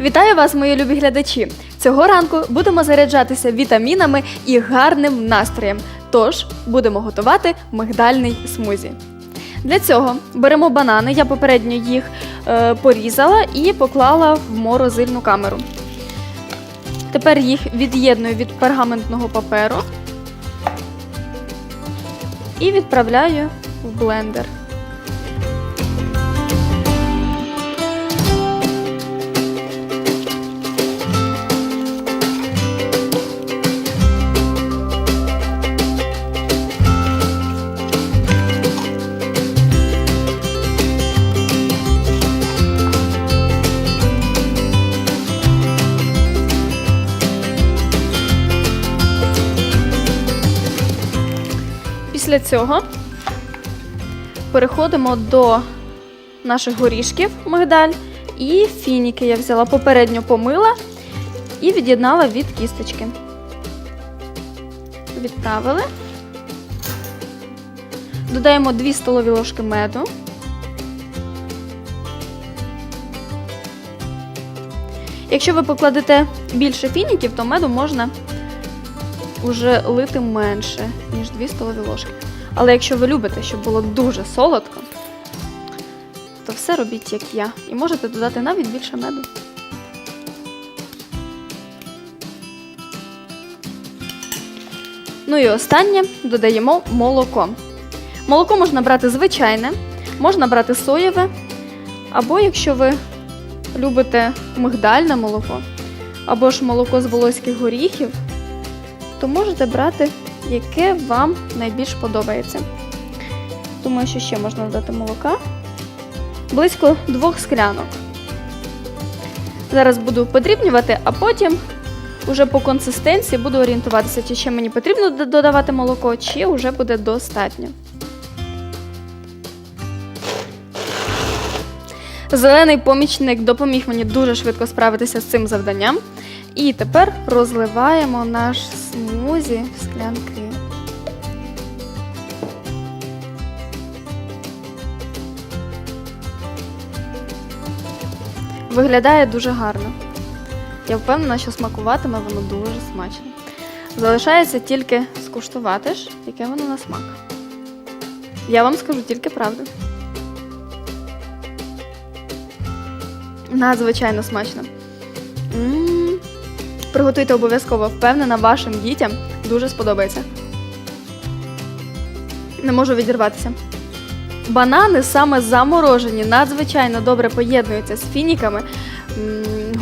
Вітаю вас, мої любі глядачі! Цього ранку будемо заряджатися вітамінами і гарним настроєм. Тож будемо готувати мигдальний смузі. Для цього беремо банани, я попередньо їх е, порізала і поклала в морозильну камеру. Тепер їх від'єдную від пергаментного паперу і відправляю в блендер. Після цього переходимо до наших горішків мигдаль і фініки. Я взяла попередньо помила і від'єднала від кісточки. Відправили. Додаємо 2 столові ложки меду. Якщо ви покладете більше фініків, то меду можна уже лити менше, ніж 2 столові ложки. Але якщо ви любите, щоб було дуже солодко, то все робіть як я. І можете додати навіть більше меду. Ну і останнє додаємо молоко. Молоко можна брати звичайне, можна брати соєве, або якщо ви любите мигдальне молоко, або ж молоко з волоських горіхів, то можете брати, яке вам найбільш подобається. Думаю, що ще можна додати молока. Близько двох склянок. Зараз буду подрібнювати, а потім уже по консистенції буду орієнтуватися, чи ще мені потрібно додавати молоко, чи вже буде достатньо. Зелений помічник допоміг мені дуже швидко справитися з цим завданням. І тепер розливаємо наш смузі в склянки. Виглядає дуже гарно. Я впевнена, що смакуватиме воно дуже смачно. Залишається тільки скуштувати ж, яке воно на смак. Я вам скажу тільки правду. Надзвичайно смачно. М, Приготуйте обов'язково, впевнена, вашим дітям дуже сподобається. Не можу відірватися. Банани саме заморожені, надзвичайно добре поєднуються з фініками,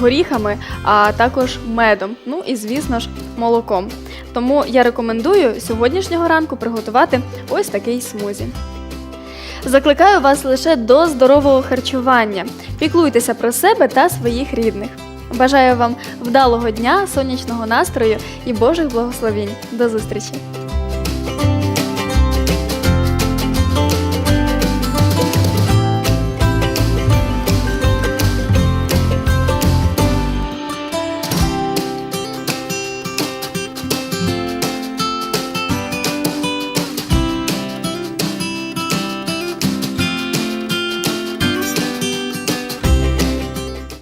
горіхами, а також медом. Ну і, звісно ж, молоком. Тому я рекомендую сьогоднішнього ранку приготувати ось такий смузі. Закликаю вас лише до здорового харчування. Піклуйтеся про себе та своїх рідних. Бажаю вам вдалого дня, сонячного настрою і Божих благословінь. До зустрічі!